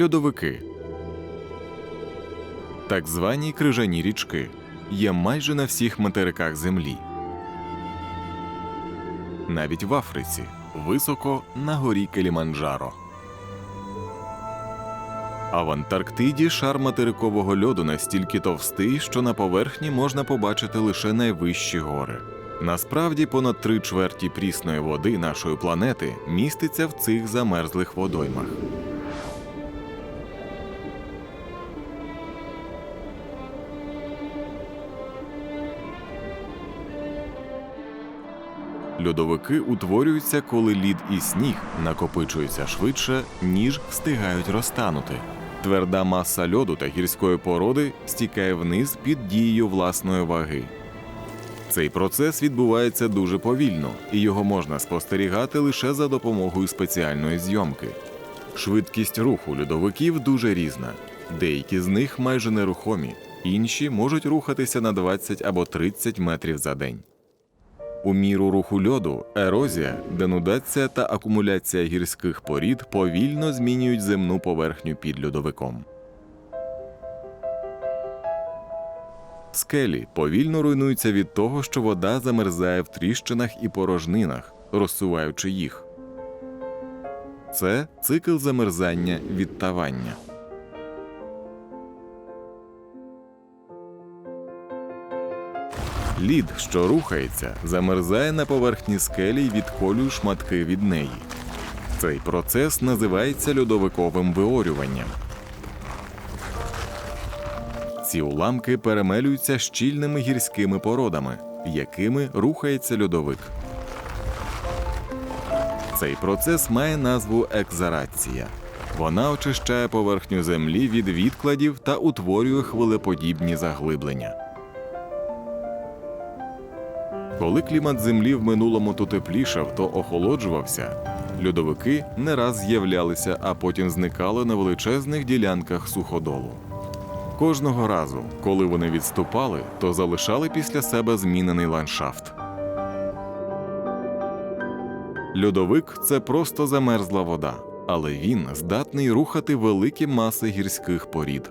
Льодовики. Так звані крижані річки є майже на всіх материках Землі. Навіть в Африці, високо на горі Келіманджаро. А в Антарктиді шар материкового льоду настільки товстий, що на поверхні можна побачити лише найвищі гори. Насправді, понад три чверті прісної води нашої планети міститься в цих замерзлих водоймах. Льодовики утворюються, коли лід і сніг накопичуються швидше, ніж встигають розтанути. Тверда маса льоду та гірської породи стікає вниз під дією власної ваги. Цей процес відбувається дуже повільно, і його можна спостерігати лише за допомогою спеціальної зйомки. Швидкість руху льодовиків дуже різна. Деякі з них майже нерухомі, інші можуть рухатися на 20 або 30 метрів за день. У міру руху льоду ерозія, денудація та акумуляція гірських порід повільно змінюють земну поверхню під льодовиком. Скелі повільно руйнуються від того, що вода замерзає в тріщинах і порожнинах, розсуваючи їх. Це цикл замерзання відтавання. Лід, що рухається, замерзає на поверхні скелі й відколює шматки від неї. Цей процес називається льодовиковим виорюванням. Ці уламки перемелюються щільними гірськими породами, якими рухається льодовик. Цей процес має назву екзарація. Вона очищає поверхню землі від відкладів та утворює хвилеподібні заглиблення. Коли клімат землі в минулому то теплішав, то охолоджувався, льодовики не раз з'являлися, а потім зникали на величезних ділянках суходолу. Кожного разу, коли вони відступали, то залишали після себе змінений ландшафт. Льодовик це просто замерзла вода, але він здатний рухати великі маси гірських порід.